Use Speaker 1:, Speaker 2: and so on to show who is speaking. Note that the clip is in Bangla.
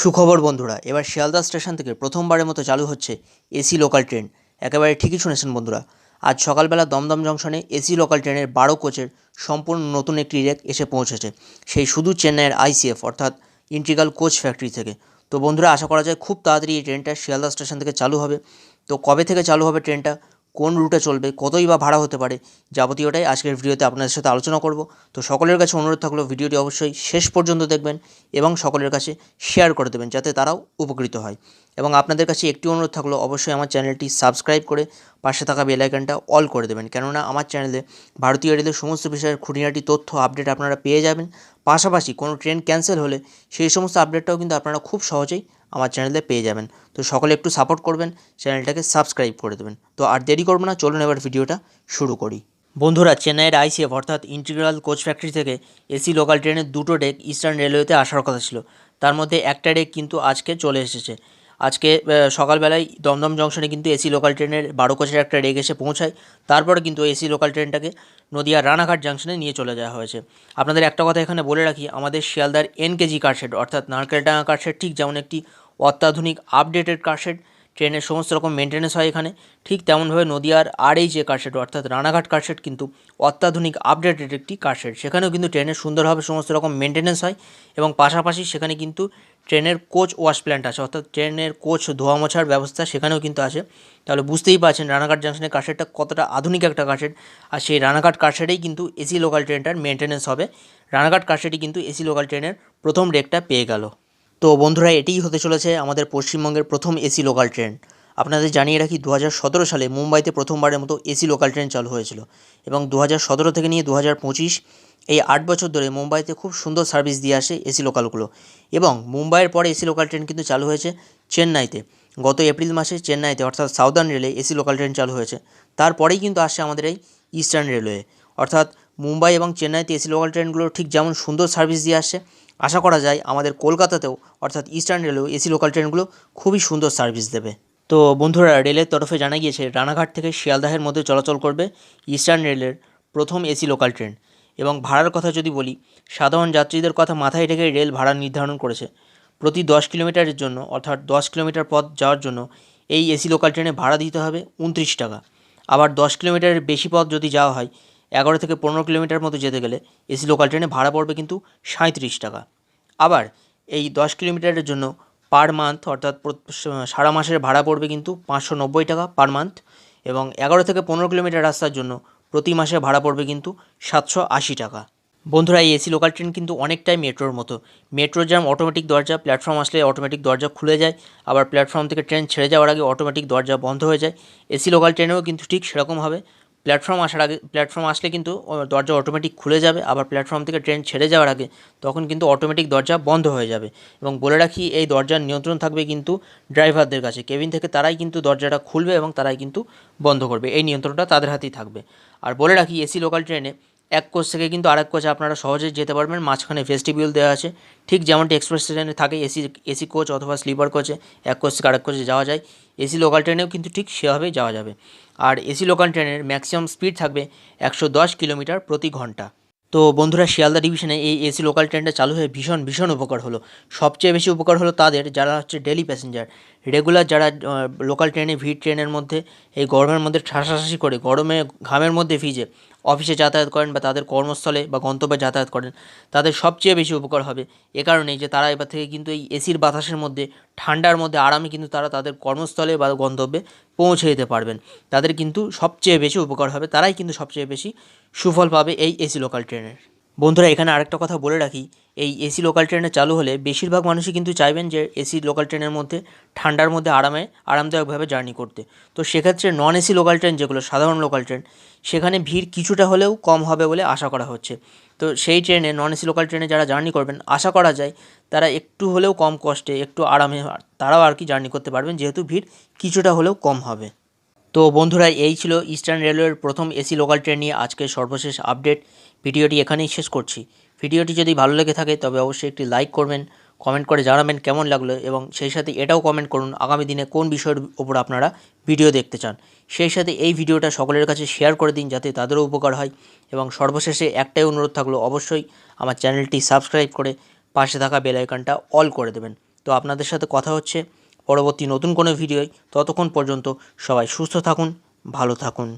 Speaker 1: সুখবর বন্ধুরা, এবার শিয়ালদা স্টেশন থেকে প্রথমবারের মতো চালু হচ্ছে এসি লোকাল ট্রেন। একেবারে ঠিকই শুনেছেন বন্ধুরা, আজ সকালবেলা দমদম জংশনে এসি লোকাল ট্রেনের বারো কোচের সম্পূর্ণ নতুন একটি রেক এসে পৌঁছেছে, সেই শুধু চেন্নাইয়ের আইসিএফ অর্থাৎ ইন্টিগ্রাল কোচ ফ্যাক্টরি থেকে। তো বন্ধুরা, আশা করা যায় খুব তাড়াতাড়ি এই ট্রেনটা শিয়ালদা স্টেশন থেকে চালু হবে। তো কবে থেকে চালু হবে ট্রেনটা? কোন রুটে চলবে, কতই বা ভাড়া হতে পারে, যাবতীয়টাই আজকের ভিডিওতে আপনাদের সাথে আলোচনা করব। তো সকলের কাছে অনুরোধ থাকল, ভিডিওটি অবশ্যই শেষ পর্যন্ত দেখবেন এবং সকলের কাছে শেয়ার করে দেবেন, যাতে তারাও উপকৃত হয়। এবং আপনাদের কাছে একটি অনুরোধ থাকল, অবশ্যই আমার চ্যানেলটি সাবস্ক্রাইব করে পাশে থাকা বেল আইকনটা অল করে দেবেন। কেননা আমার চ্যানেলে ভারতীয় রেলের সমস্ত বিষয়ের খুঁটিনাটি তথ্য আপডেট আপনারা পেয়ে যাবেন। পাশাপাশি কোনো ট্রেন ক্যান্সেল হলে সেই সমস্ত আপডেটটাও কিন্তু আপনারা খুব সহজেই আমার চ্যানেলে পেয়ে যাবেন। তো সকলে একটু সাপোর্ট করবেন, চ্যানেলটাকে সাবস্ক্রাইব করে দেবেন। তো আর দেরি করব না, চলুন এবার ভিডিওটা শুরু করি। বন্ধুরা, চেন্নাইয়ের আইসিএফ অর্থাৎ ইন্টিগ্রাল কোচ ফ্যাক্টরি থেকে এসি লোকাল ট্রেনের দুটো ডেক ইস্টার্ন রেলওয়েতে আসার কথা ছিল। তার মধ্যে একটা ডেক কিন্তু আজকে চলে এসেছে। আজকে সকালবেলায় দমদম জংশনে কিন্তু এসি লোকাল ট্রেনের বারো কোচের একটা ডেক এসে পৌঁছায়। তারপরে কিন্তু এসি লোকাল ট্রেনটাকে নদিয়া রানাঘাট জাংশনে নিয়ে চলে যাওয়া হয়েছে। আপনাদের একটা কথা এখানে বলে রাখি, আমাদের শিয়ালদার এনকেজি কারশেড অর্থাৎ নারকেলডাঙ্গা কারশেড ঠিক যেমন একটি অত্যাধুনিক আপডেটেড কারশেড ট্রেনের সমস্ত রকম মেনটেন্যান্স হয় এখানে। ঠিক তেমনভাবে নদিয়ার আর এই যে কারশেড অর্থাৎ রানাঘাট কারশেড কিন্তু অত্যাধুনিক আপডেটেড একটি কারশেড সেখানেও কিন্তু ট্রেনের সুন্দরভাবে সমস্ত রকম মেনটেন্যান্স হয় এবং পাশাপাশি সেখানে কিন্তু ট্রেনের কোচ ওয়াশ প্ল্যান্ট আছে, অর্থাৎ ট্রেনের কোচ ধোয়া মোছার ব্যবস্থা সেখানেও কিন্তু আছে। তাহলে বুঝতেই পারছেন রানাঘাট জাংশনের কারশেডটা কতটা আধুনিক একটা কারশেড আর সেই রানাঘাট কারশেডেই কিন্তু এসি লোকাল ট্রেনটার মেনটেন্যান্স হবে। রানাঘাট কারশেডই কিন্তু এসি লোকাল ট্রেনের প্রথম রেকটা পেয়ে গেল। তো বন্ধুরা, এটিই হতে চলেছে আমাদের পশ্চিমবঙ্গের প্রথম এসি লোকাল ট্রেন আপনাদের জানিয়ে রাখি দু সালে মুম্বাইতে প্রথমবারের মতো এসি লোকাল ট্রেন চালু হয়েছিল এবং দু সতেরো থেকে নিয়ে দু এই আট বছর ধরে মুম্বাইতে খুব সুন্দর সার্ভিস দিয়ে আসে এসি লোকালগুলো এবং মুম্বাইয়ের পরে এসি লোকাল ট্রেন কিন্তু চালু হয়েছে চেন্নাইতে। গত এপ্রিল মাসে চেন্নাইতে, অর্থাৎ সাউদার্ন রেলে এসি লোকাল ট্রেন চালু হয়েছে। তারপরেই কিন্তু আসছে আমাদের এই ইস্টার্ন রেলওয়ে অর্থাৎ মুম্বাই এবং চেন্নাইতে এসি লোকাল ট্রেনগুলো ঠিক যেমন সুন্দর সার্ভিস দিয়ে আসছে আশা করা যায় আমাদের কলকাতাতেও, অর্থাৎ ইস্টার্ন রেলওয়ে এসি লোকাল ট্রেনগুলো খুবই সুন্দর সার্ভিস দেবে। তো বন্ধুরা, রেলের তরফে জানা গিয়েছে, রানাঘাট থেকে শিয়ালদাহের মধ্যে চলাচল করবে ইস্টার্ন রেলের প্রথম এসি লোকাল ট্রেন এবং ভাড়ার কথা যদি বলি, সাধারণ যাত্রীদের কথা মাথায় রেখে রেল ভাড়া নির্ধারণ করেছে। প্রতি দশ কিলোমিটারের জন্য, অর্থাৎ দশ কিলোমিটার পথ যাওয়ার জন্য এই এসি লোকাল ট্রেনে ভাড়া দিতে হবে উনত্রিশ টাকা। আবার দশ কিলোমিটারের বেশি পথ যদি যাওয়া হয় এগারো থেকে পনেরো কিলোমিটার মতো যেতে গেলে এসি লোকাল ট্রেনে ভাড়া পড়বে কিন্তু সাঁত্রিশ টাকা। আবার এই দশ কিলোমিটারের জন্য পার মান্থ অর্থাৎ সারা মাসের ভাড়া পড়বে কিন্তু পাঁচশো নব্বই টাকা পার মান্থ এবং এগারো থেকে পনেরো কিলোমিটার রাস্তার জন্য প্রতি মাসে ভাড়া পড়বে কিন্তু সাতশো আশি টাকা। বন্ধুরা, এই এসি লোকাল ট্রেন কিন্তু অনেকটাই মেট্রোর মতো। মেট্রো যেমন অটোমেটিক দরজা প্ল্যাটফর্ম আসলে অটোমেটিক দরজা খুলে যায়। আবার প্ল্যাটফর্ম থেকে ট্রেন ছেড়ে যাওয়ার আগে অটোমেটিক দরজা বন্ধ হয়ে যায়। এসি লোকাল ট্রেনেও কিন্তু ঠিক সেরকম হবে। প্ল্যাটফর্ম আসার আগে, প্ল্যাটফর্ম আসলে কিন্তু দরজা অটোমেটিক খুলে যাবে, আবার প্ল্যাটফর্ম থেকে ট্রেন ছেড়ে যাওয়ার আগে তখন কিন্তু অটোমেটিক দরজা বন্ধ হয়ে যাবে। এবং বলে রাখি, এই দরজার নিয়ন্ত্রণ থাকবে কিন্তু ড্রাইভারদের কাছে। কেবিন থেকে তারাই কিন্তু দরজাটা খুলবে এবং তারাই কিন্তু বন্ধ করবে। এই নিয়ন্ত্রণটা তাদের হাতেই থাকবে। আর বলে রাখি এসি লোকাল ট্রেনে এক কোচ থেকে কিন্তু আরেক কোচে আপনারা সহজে যেতে পারবেন। মাঝখানে ফেস্টিভিউল দেওয়া আছে। ঠিক যেমনটি এক্সপ্রেস ট্রেনে থাকে এসি এসি কোচ অথবা স্লিপার কোচে এক কোচ থেকে আরেক কোচে যাওয়া যায়। এসি লোকাল ট্রেনেও কিন্তু ঠিক সেভাবেই যাওয়া যাবে। আর এসি লোকাল ট্রেনের ম্যাক্সিমাম স্পিড থাকবে একশো দশ কিলোমিটার প্রতি ঘণ্টা। তো বন্ধুরা শিয়ালদা ডিভিশনে এই এসি লোকাল ট্রেনটা চালু হয়ে ভীষণ ভীষণ উপকার হলো। সবচেয়ে বেশি উপকার হলো তাদের যারা হচ্ছে ডেলি প্যাসেঞ্জার রেগুলার যারা লোকাল ট্রেনে ভিড় ট্রেনের মধ্যে, এই গরমের মধ্যে ঠাসাঠাসি করে, গরমে ঘামের মধ্যে ভিজে অফিসে যাতায়াত করেন বা তাদের কর্মস্থলে বা গন্তব্যে যাতায়াত করেন, তাদের সবচেয়ে বেশি উপকার হবে। এ কারণেই যে তারা এবার থেকে কিন্তু এই এসির বাতাসের মধ্যে, ঠান্ডার মধ্যে আরামে কিন্তু তারা তাদের কর্মস্থলে বা গন্তব্যে পৌঁছে দিতে পারবেন। তাদের কিন্তু সবচেয়ে বেশি উপকার হবে, তারাই কিন্তু সবচেয়ে বেশি সুফল পাবে এই এসি লোকাল ট্রেনের। বন্ধুরা, এখানে আরেকটা কথা বলে রাখি। এই এসি লোকাল ট্রেনে চালু হলে বেশিরভাগ মানুষই কিন্তু চাইবেন যে এসি লোকাল ট্রেনের মধ্যে, ঠান্ডার মধ্যে আরামে, আরামদায়কভাবে জার্নি করতে। তো সেক্ষেত্রে নন এসি লোকাল ট্রেন যেগুলো, সাধারণ লোকাল ট্রেন সেখানে ভিড় কিছুটা হলেও কম হবে বলে আশা করা হচ্ছে। তো সেই ট্রেনে নন এসি লোকাল ট্রেনে যারা জার্নি করবেন, আশা করা যায় তারা একটু হলেও কম কষ্টে, একটু আরামে, তারাও আর কি জার্নি করতে পারবেন, যেহেতু ভিড় কিছুটা হলেও কম হবে। তো বন্ধুরা, এই ছিল ইস্টার্ন রেলওয়ের প্রথম এসি লোকাল ট্রেন নিয়ে আজকের সর্বশেষ আপডেট ভিডিওটি এখানেই শেষ করছি। ভিডিওটি যদি ভালো লেগে থাকে, তবে অবশ্যই একটি লাইক করবেন কমেন্ট করে জানাবেন কেমন লাগল এবং সেই সাথে এটাও কমেন্ট করুন আগামী দিনে কোন বিষয়ের উপর আপনারা ভিডিও দেখতে চান। সেই সাথে এই ভিডিওটা সকলের কাছে শেয়ার করে দিন যাতে তাদেরও উপকার হয়। এবং সর্বশেষে একটাই অনুরোধ থাকল, অবশ্যই আমার চ্যানেলটি সাবস্ক্রাইব করে পাশে থাকা বেল আইকনটা অল করে দেবেন। তো আপনাদের সাথে কথা হচ্ছে পরবর্তী নতুন কোনো ভিডিওয় ততক্ষণ পর্যন্ত সবাই সুস্থ থাকুন ভালো থাকুন।